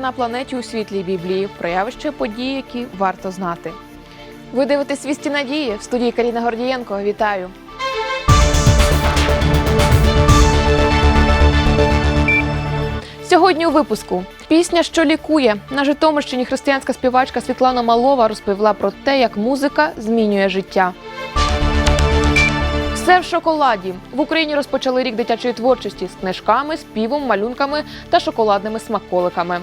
на планеті у світлі Біблії, про явища події, які варто знати. Ви дивитесь «Вісті надії в студії Каріна Гордієнко. Вітаю! Сьогодні у випуску пісня, що лікує на Житомирщині християнська співачка Світлана Малова розповіла про те, як музика змінює життя. Все в шоколаді. В Україні розпочали рік дитячої творчості з книжками, співом, малюнками та шоколадними смаколиками.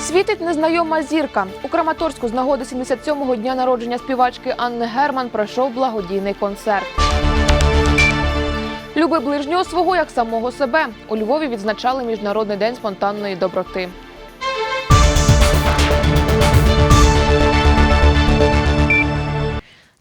Світить незнайома зірка. У Краматорську з нагоди 77-го дня народження співачки Анни Герман пройшов благодійний концерт. Люби ближнього свого як самого себе. У Львові відзначали Міжнародний день спонтанної доброти.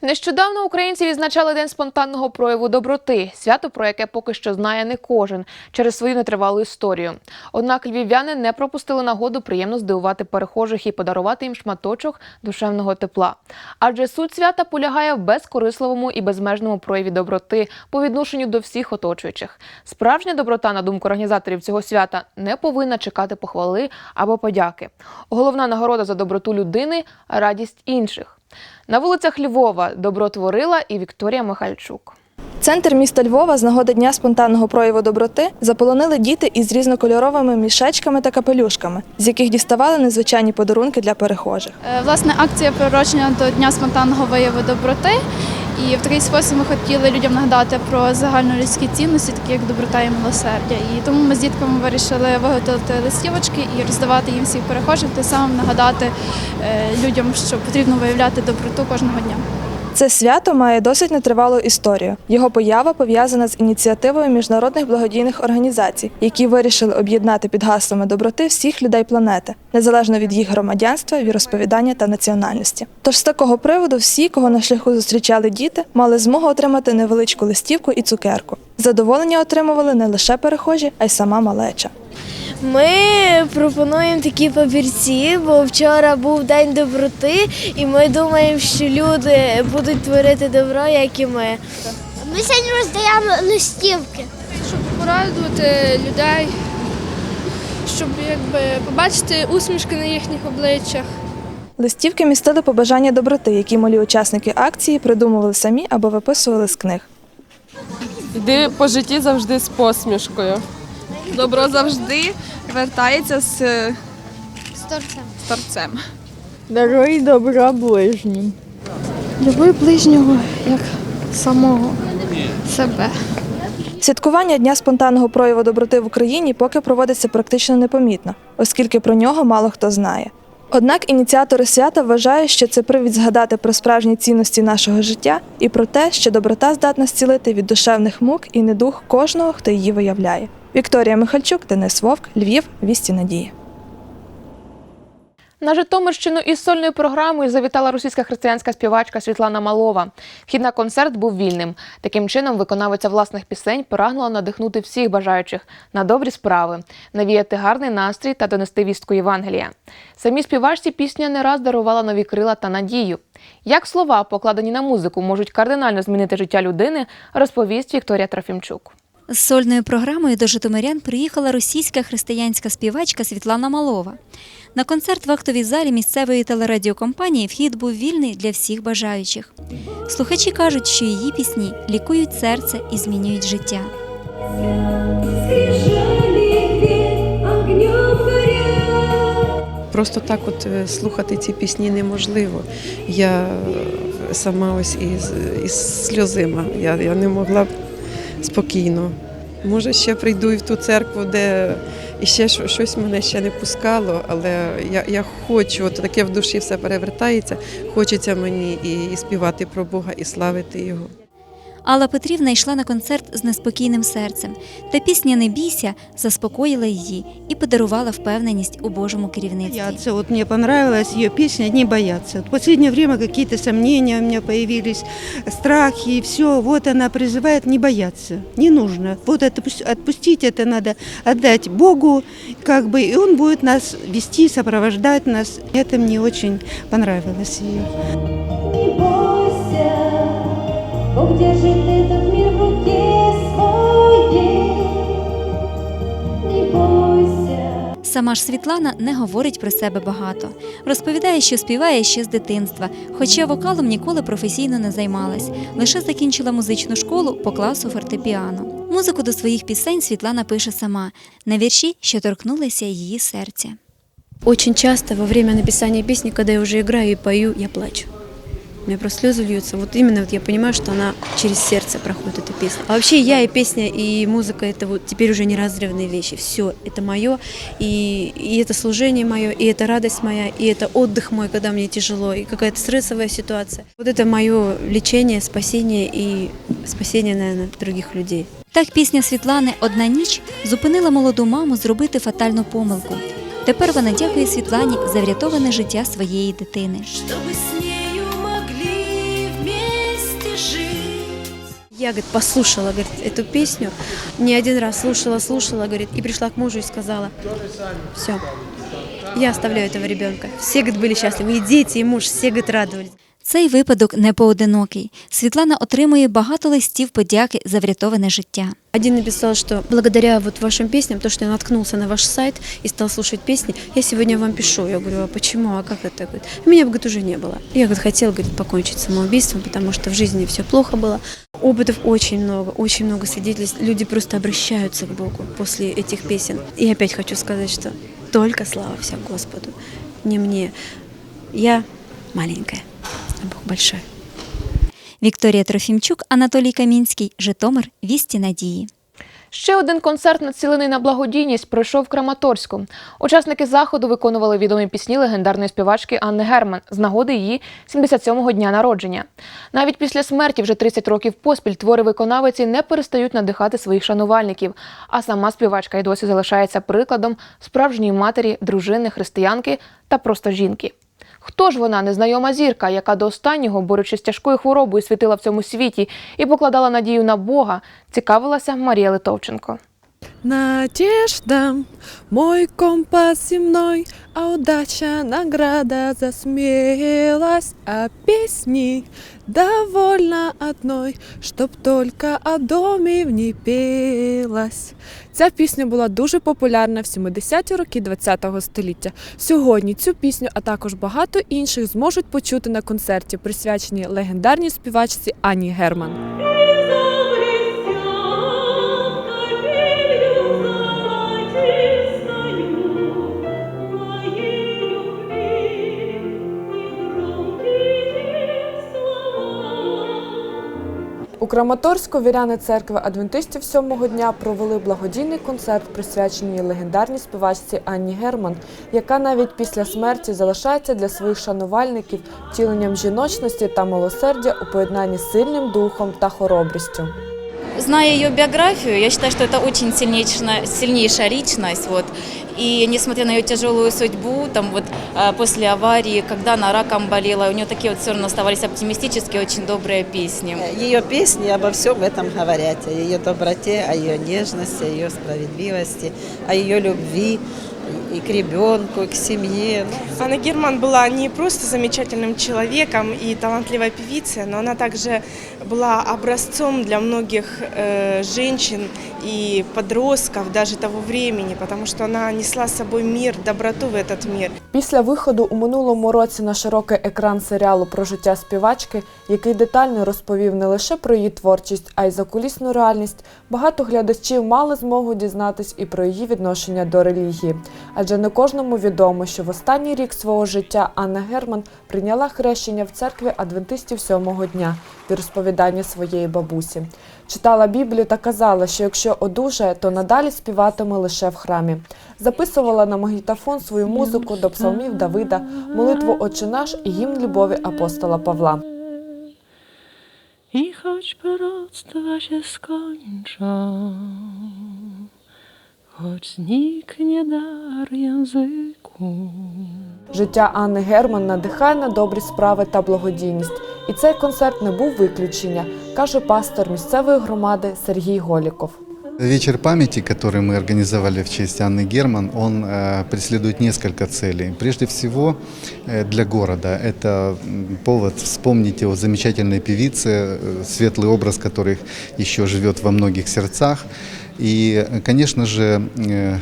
Нещодавно українці відзначали день спонтанного прояву доброти, свято про яке поки що знає не кожен через свою нетривалу історію. Однак львів'яни не пропустили нагоду приємно здивувати перехожих і подарувати їм шматочок душевного тепла. Адже суть свята полягає в безкорисливому і безмежному прояві доброти по відношенню до всіх оточуючих. Справжня доброта, на думку організаторів цього свята, не повинна чекати похвали або подяки. Головна нагорода за доброту людини радість інших. На вулицях Львова добро творила і Вікторія Михальчук. Центр міста Львова з нагоди дня спонтанного прояву доброти заполонили діти із різнокольоровими мішечками та капелюшками, з яких діставали незвичайні подарунки для перехожих. Е, Власне, акція приурочена до Дня спонтанного вияву доброти. І в такий спосіб ми хотіли людям нагадати про загальнолюдські цінності, такі як доброта і милосердя. І тому ми з дітками вирішили виготовити листівочки і роздавати їм всіх перехожих, тим самим нагадати е, людям, що потрібно виявляти доброту кожного дня. Це свято має досить нетривалу історію. Його поява пов'язана з ініціативою міжнародних благодійних організацій, які вирішили об'єднати під гаслами доброти всіх людей планети, незалежно від їх громадянства, віросповідання та національності. Тож з такого приводу всі, кого на шляху зустрічали діти, мали змогу отримати невеличку листівку і цукерку. Задоволення отримували не лише перехожі, а й сама малеча. Ми пропонуємо такі папірці, бо вчора був день доброти, і ми думаємо, що люди будуть творити добро, як і ми. Ми сьогодні роздаємо листівки. щоб порадувати людей, щоб якби побачити усмішки на їхніх обличчях. Листівки містили побажання доброти, які малі учасники акції придумували самі або виписували з книг. Йди по житті завжди з посмішкою. Добро завжди вертається з З торцем. торцем. Даруй добро ближнім. Люби ближнього як самого себе. Святкування Дня спонтанного прояву доброти в Україні поки проводиться практично непомітно, оскільки про нього мало хто знає. Однак ініціатори свята вважають, що це привід згадати про справжні цінності нашого життя і про те, що доброта здатна зцілити від душевних мук і недух кожного, хто її виявляє. Вікторія Михальчук, Денис Вовк, Львів, Вісті Надії. На Житомирщину із сольною програмою завітала російська християнська співачка Світлана Малова. Вхід на концерт був вільним. Таким чином, виконавиця власних пісень прагнула надихнути всіх бажаючих на добрі справи, навіяти гарний настрій та донести вістку Євангелія. Самі співачці пісня не раз дарувала нові крила та надію. Як слова, покладені на музику, можуть кардинально змінити життя людини, розповість Вікторія Трофімчук. З сольною програмою до Житомирян приїхала російська християнська співачка Світлана Малова. На концерт в актовій залі місцевої телерадіокомпанії вхід був вільний для всіх бажаючих. Слухачі кажуть, що її пісні лікують серце і змінюють життя. Просто так от е, слухати ці пісні неможливо. Я е, сама ось із, із сльозима. Я, я не могла спокійно. Може, ще прийду і в ту церкву, де і ще щось мене ще не пускало, але я, я хочу, от таке в душі все перевертається. Хочеться мені і, і співати про Бога, і славити Його. Алла Петрівна йшла на концерт з неспокійним серцем, та пісня Не бійся заспокоїла її і подарувала впевненість у Божому керівництві. Бояться. Вот мне понравилась ее песня «Не бояться». Вот В последнее время какие-то сомнения у меня появились, страхи и все. Вот она призывает не бояться, не нужно. Вот отпу- отпустить это надо, отдать Богу, как бы, и Он будет нас вести, сопровождать нас. Это мне очень понравилось ее. Бойся, этот мир в руке своей. Не бойся, Сама ж Світлана не говорить про себе багато. Розповідає, що співає ще з дитинства, хоча вокалом ніколи професійно не займалась. Лише закінчила музичну школу по класу фортепіано. Музику до своїх пісень Світлана пише сама на вірші, що торкнулися її серця. Очень часто во время написания песни, когда я уже играю и пою, я плачу У меня просто слезы льются. Вот именно вот я понимаю, что она через сердце проходит эта песня. А вообще я и песня, и музыка это вот теперь уже неразрывные вещи. Все, это мое, и, и это служение мое, и это радость моя, и это отдых мой, когда мне тяжело, и какая-то стрессовая ситуация. Вот это мое лечение, спасение и спасение, наверное, других людей. Так пісня Світлани Одна ніч зупинила молоду маму зробити фатальну помилку. Тепер вона дякує Світлані за врятоване життя своєї дитини. Я, говорит, послушала, говорит, эту песню, не один раз слушала, слушала, говорит, и пришла к мужу и сказала, все, я оставляю этого ребенка. Все, говорит, были счастливы, и дети, и муж, все, говорит, радовались. Цей випадок не поодинокий. Світлана отримує багато листів подяки за врятоване життя. Один написал, что благодаря вот вашим песням, то, что я наткнулся на ваш сайт и стал слушать песни, я сегодня вам пишу. Я говорю, а почему, а как это? Говорит, меня, говорит, уже не было. Я, говорит, хотел, говорит, покончить самоубийством, потому что в жизни все плохо было. Опытов очень много, очень много свидетельств. Люди просто обращаются к Богу после этих песен. И опять хочу сказать, что только слава вся Господу, не мне. Я маленькая, а Бог большой. Вікторія Трофімчук, Анатолій Камінський, Житомир, Вісті Надії. Ще один концерт, націлений на благодійність, пройшов в Краматорську. Учасники заходу виконували відомі пісні легендарної співачки Анни Герман з нагоди її 77-го дня народження. Навіть після смерті, вже 30 років поспіль, твори виконавиці не перестають надихати своїх шанувальників. А сама співачка й досі залишається прикладом справжньої матері, дружини, християнки та просто жінки. Хто ж вона, незнайома зірка, яка до останнього, борючись з тяжкою хворобою, світила в цьому світі і покладала надію на Бога, цікавилася Марія Литовченко. Надежда, мой компас земной, а удача награда за смелость, а песни довольно одной, чтоб только о домі в ній пелась. Ця пісня була дуже популярна в 70-ті роки ХХ століття. Сьогодні цю пісню, а також багато інших зможуть почути на концерті, присвяченій легендарній співачці Ані Герман. Краматорську віряни церкви адвентистів сьомого дня провели благодійний концерт, присвячений легендарній співачці Анні Герман, яка навіть після смерті залишається для своїх шанувальників втіленням жіночності та милосердя у поєднанні з сильним духом та хоробрістю. Зная ее биографию, я считаю, что это очень сильнейшая, сильнейшая личность. Вот. И несмотря на ее тяжелую судьбу, там вот э, после аварии, когда она раком болела, у нее такие вот все равно оставались оптимистические, очень добрые песни. Ее песни обо всем этом говорят, о ее доброте, о ее нежности, о ее справедливости, о ее любви и к ребенку, и к семье. Анна Герман была не просто замечательным человеком и талантливой певицей, но она также была образцом для многих э, женщин и подростков даже того времени, потому что она несла с собой мир, доброту в этот мир. Після виходу у минулому році на широкий екран серіалу про життя співачки, який детально розповів не лише про її творчість, а й закулісну реальність, багато глядачів мали змогу дізнатись і про її відношення до релігії. Адже не кожному відомо, що в останній рік свого життя Анна Герман прийняла хрещення в церкві адвентистів сьомого дня від розповідання своєї бабусі. Читала Біблію та казала, що якщо одужає, то надалі співатиме лише в храмі. Записувала на магнітофон свою музику до псалмів Давида, молитву «Отче наш» і гімн любові апостола Павла. I choć proroctwa się skończą, choć zniknie dar języku. Життя Анни Герман надихає на добрі справи та благодійність. І цей концерт не був виключення, каже пастор місцевої громади Сергій Голіков. Вечер памяти, который мы организовали в честь Анны Герман, он э, преследует несколько целей. Прежде всего, э, для города это м, повод вспомнить о замечательной певице, э, светлый образ которых еще живет во многих сердцах. И, конечно же, э,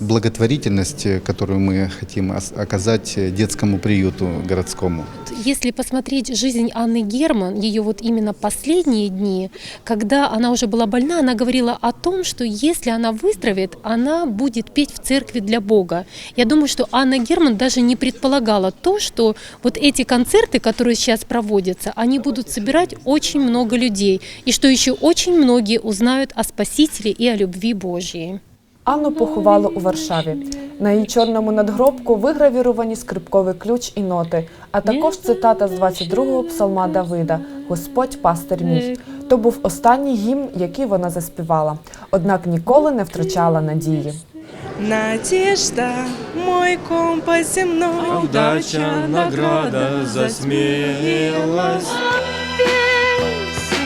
благотворительность, которую мы хотим оказать детскому приюту городскому. Если посмотреть жизнь Анны Герман, ее вот именно последние дни, когда она уже была больна, она говорила о том, что если она выздоровеет, она будет петь в церкви для Бога. Я думаю, что Анна Герман даже не предполагала то, что вот эти концерты, которые сейчас проводятся, они будут собирать очень много людей, и что еще очень многие узнают о Спасителе и о любви Божьей. Анну поховали у Варшаві. На її чорному надгробку вигравіровані скрипковий ключ і ноти, а також цитата з 22-го псалма Давида Господь пастир мій. То був останній гімн, який вона заспівала. Однак ніколи не втрачала надії. Надежда, мой компас земной. Удача, награда за смелость.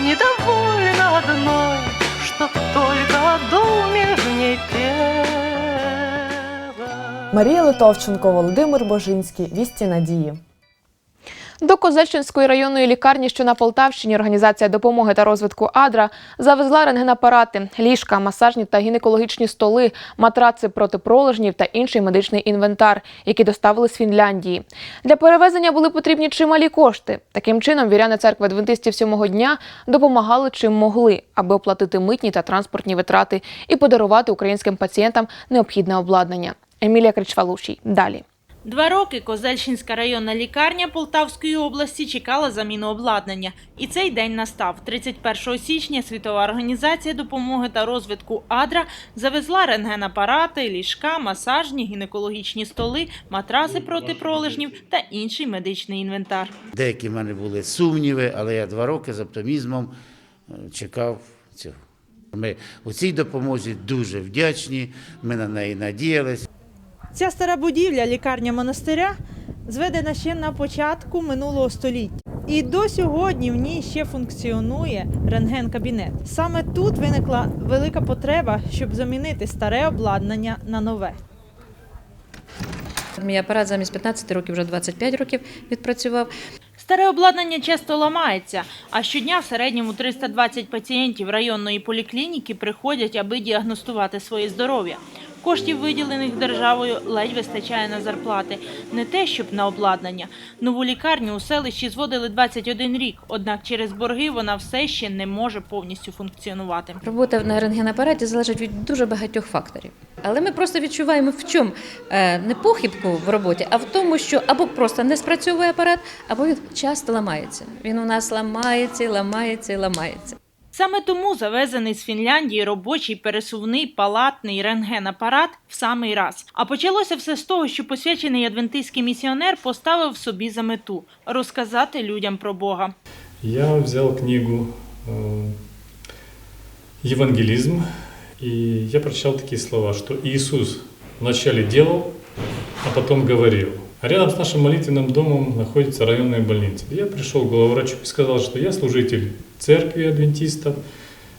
недовольна одной, что только думе в ней. Марія Литовченко, Володимир Божинський, Вісті надії. До Козельщинської районної лікарні, що на Полтавщині, організація допомоги та розвитку Адра завезла рентгенапарати, ліжка, масажні та гінекологічні столи, матраци проти пролежнів та інший медичний інвентар, які доставили з Фінляндії. Для перевезення були потрібні чималі кошти. Таким чином, віряни церкви адвентистів сьомого дня допомагали чим могли, аби оплатити митні та транспортні витрати і подарувати українським пацієнтам необхідне обладнання. Емілія Кричвалушій. Далі. Два роки Козельщинська районна лікарня Полтавської області чекала заміну обладнання. І цей день настав. 31 січня Світова організація допомоги та розвитку Адра завезла рентгенапарати, ліжка, масажні, гінекологічні столи, матраси проти пролежнів та інший медичний інвентар. Деякі в мене були сумніви, але я два роки з оптимізмом е, чекав цього. Ми у цій допомозі дуже вдячні, ми на неї надіялись. Ця стара будівля, лікарня монастиря, зведена ще на початку минулого століття. І до сьогодні в ній ще функціонує рентген-кабінет. Саме тут виникла велика потреба, щоб замінити старе обладнання на нове. Мій апарат замість 15 років вже 25 років відпрацював. Старе обладнання часто ламається, а щодня в середньому 320 пацієнтів районної поліклініки приходять, аби діагностувати своє здоров'я. Коштів, виділених державою, ледь вистачає на зарплати. Не те, щоб на обладнання. Нову лікарню у селищі зводили 21 рік, однак через борги вона все ще не може повністю функціонувати. Робота на рентгенапараті залежить від дуже багатьох факторів. Але ми просто відчуваємо в чому Е, не похибку в роботі, а в тому, що або просто не спрацьовує апарат, або він часто ламається. Він у нас ламається, ламається ламається. Саме тому завезений з Фінляндії робочий пересувний палатний рентген-апарат в самий раз. А почалося все з того, що посвячений адвентистський місіонер поставив собі за мету розказати людям про Бога. Я взял книгу э, «Евангелизм», и я прочитал такие слова, что Иисус вначале делал, а потом говорил. А рядом с нашим молитвенным домом находится районная больница. Я пришел к главврачу и сказал, что я служитель церкви адвентистов,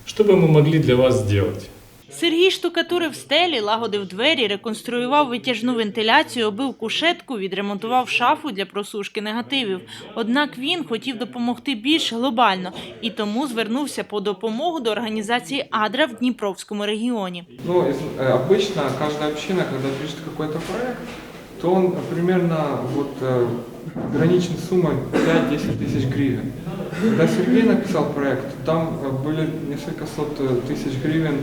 что бы мы могли для вас сделать? Сергій штукатурив стелі, лагодив двері, реконструював витяжну вентиляцію, обив кушетку, відремонтував шафу для просушки негативів. Однак він хотів допомогти більш глобально і тому звернувся по допомогу до організації Адра в Дніпровському регіоні. Ну, из- э, обычно каждая община, когда пишет какой-то проект, то он примерно вот э, ограничен суммой 5-10 тысяч гривен. Когда Сергей написал проект, там э, были несколько сот э, тысяч гривен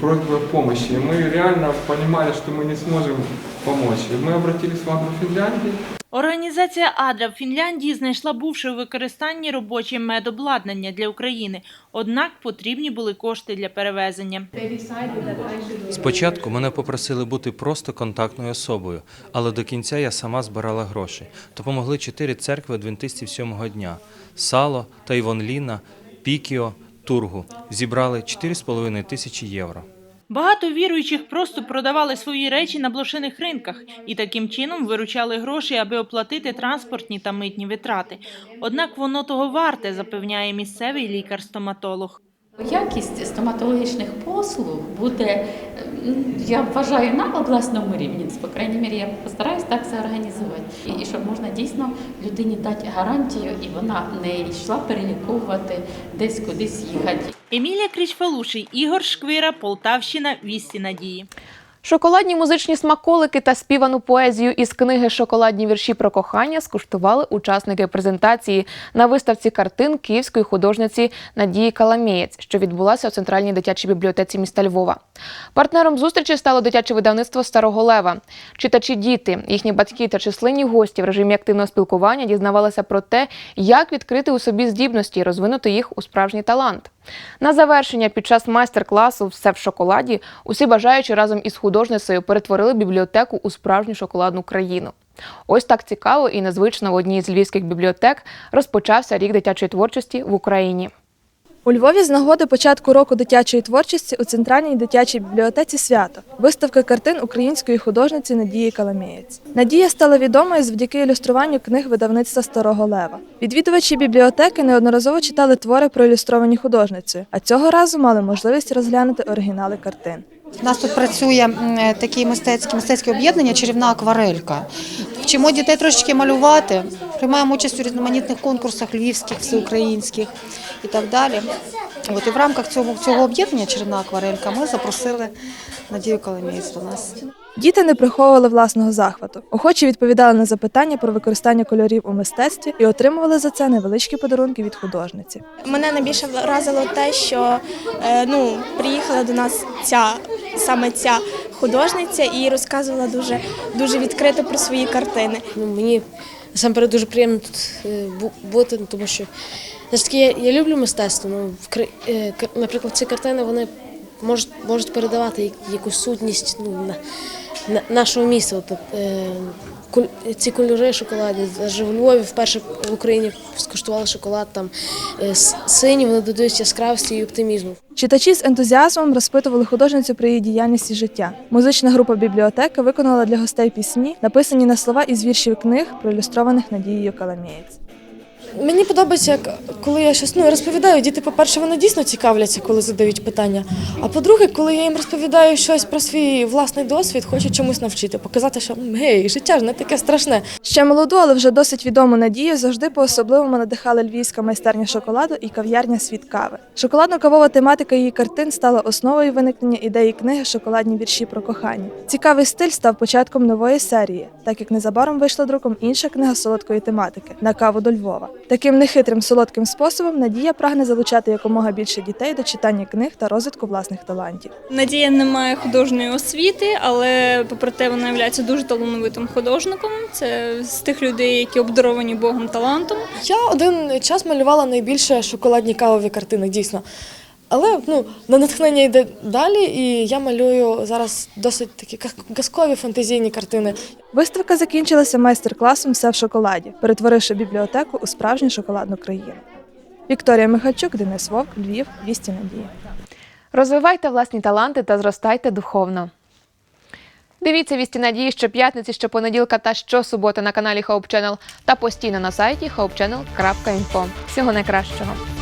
просьбы о помощи. И мы реально понимали, что мы не сможем помочь. И мы обратились в Агро Финляндии, Організація Адра в Фінляндії знайшла бувши у використанні робоче медобладнання для України. Однак потрібні були кошти для перевезення. Спочатку мене попросили бути просто контактною особою, але до кінця я сама збирала гроші. Допомогли чотири церкви адвентистів сьомого дня: Сало, Тайвонліна, Пікіо, Тургу. Зібрали 4,5 тисячі євро. Багато віруючих просто продавали свої речі на блошиних ринках і таким чином виручали гроші, аби оплатити транспортні та митні витрати. Однак воно того варте, запевняє місцевий лікар-стоматолог. Якість стоматологічних послуг буде, я вважаю, на обласному рівні. По крайній мірі, я постараюсь так це організувати. І, і щоб можна дійсно людині дати гарантію, і вона не йшла переліковувати десь кудись їхати. Емілія Крічфалуший, Ігор Шквира, Полтавщина, Вісті Надії. Шоколадні музичні смаколики та співану поезію із книги Шоколадні вірші про кохання скуштували учасники презентації на виставці картин київської художниці Надії Каламієць, що відбулася у центральній дитячій бібліотеці міста Львова. Партнером зустрічі стало дитяче видавництво Старого Лева. Читачі діти, їхні батьки та численні гості в режимі активного спілкування дізнавалися про те, як відкрити у собі здібності і розвинути їх у справжній талант. На завершення під час майстер-класу Все в шоколаді усі бажаючі разом із художницею перетворили бібліотеку у справжню шоколадну країну. Ось так цікаво і незвично в одній з львівських бібліотек розпочався рік дитячої творчості в Україні. У Львові з нагоди початку року дитячої творчості у центральній дитячій бібліотеці свято виставка картин української художниці Надії Каламієць. Надія стала відомою завдяки ілюструванню книг видавництва Старого Лева. Відвідувачі бібліотеки неодноразово читали твори проілюстровані художницею, а цього разу мали можливість розглянути оригінали картин. У нас тут працює таке мистецьке, мистецьке об'єднання Чарівна акварелька. Вчимо дітей трошечки малювати, приймаємо участь у різноманітних конкурсах львівських, всеукраїнських і так далі. От і в рамках цього, цього об'єднання Чарівна акварелька ми запросили Надію Коломієць до нас. Діти не приховували власного захвату. Охочі відповідали на запитання про використання кольорів у мистецтві і отримували за це невеличкі подарунки від художниці. Мене найбільше вразило те, що е, ну, приїхала до нас ця саме ця художниця і розказувала дуже, дуже відкрито про свої картини. Ну, мені насамперед дуже приємно тут е, бути, тому що ж таки я, я люблю мистецтво. Ну, в е, наприклад, ці картини вони можуть, можуть передавати якусь сутність ну, на, на, нашого міста. От, е, ці кольори шоколадні. Адже в Львові вперше в Україні скуштували шоколад там е, синій, вони додають яскравості і оптимізму. Читачі з ентузіазмом розпитували художницю про її діяльність і життя. Музична група бібліотека виконала для гостей пісні, написані на слова із віршів книг, проілюстрованих Надією Каламієць. Мені подобається, як коли я щось ну, розповідаю, діти, по-перше, вони дійсно цікавляться, коли задають питання. А по-друге, коли я їм розповідаю щось про свій власний досвід, хочу чомусь навчити, показати, що гей, життя ж не таке страшне. Ще молоду, але вже досить відому Надію завжди по-особливому надихали львівська майстерня шоколаду і кав'ярня Світ кави. Шоколадно-кавова тематика її картин стала основою виникнення ідеї книги Шоколадні вірші про кохання. Цікавий стиль став початком нової серії, так як незабаром вийшла друком інша книга солодкої тематики на каву до Львова. Таким нехитрим солодким способом Надія прагне залучати якомога більше дітей до читання книг та розвитку власних талантів. Надія не має художньої освіти, але попри те вона є дуже талановитим художником. Це з тих людей, які обдаровані Богом талантом. Я один час малювала найбільше шоколадні кавові картини, дійсно. Але ну, на натхнення йде далі, і я малюю зараз досить такі казкові фантазійні картини. Виставка закінчилася майстер-класом Все в шоколаді, перетворивши бібліотеку у справжню шоколадну країну. Вікторія Михальчук, Денис Вовк, Львів, Вісті Надії. Розвивайте власні таланти та зростайте духовно. Дивіться вісті надії щоп'ятниці, щопонеділка та щосуботи на каналі Hope Channel та постійно на сайті hopechannel.info. Всього найкращого!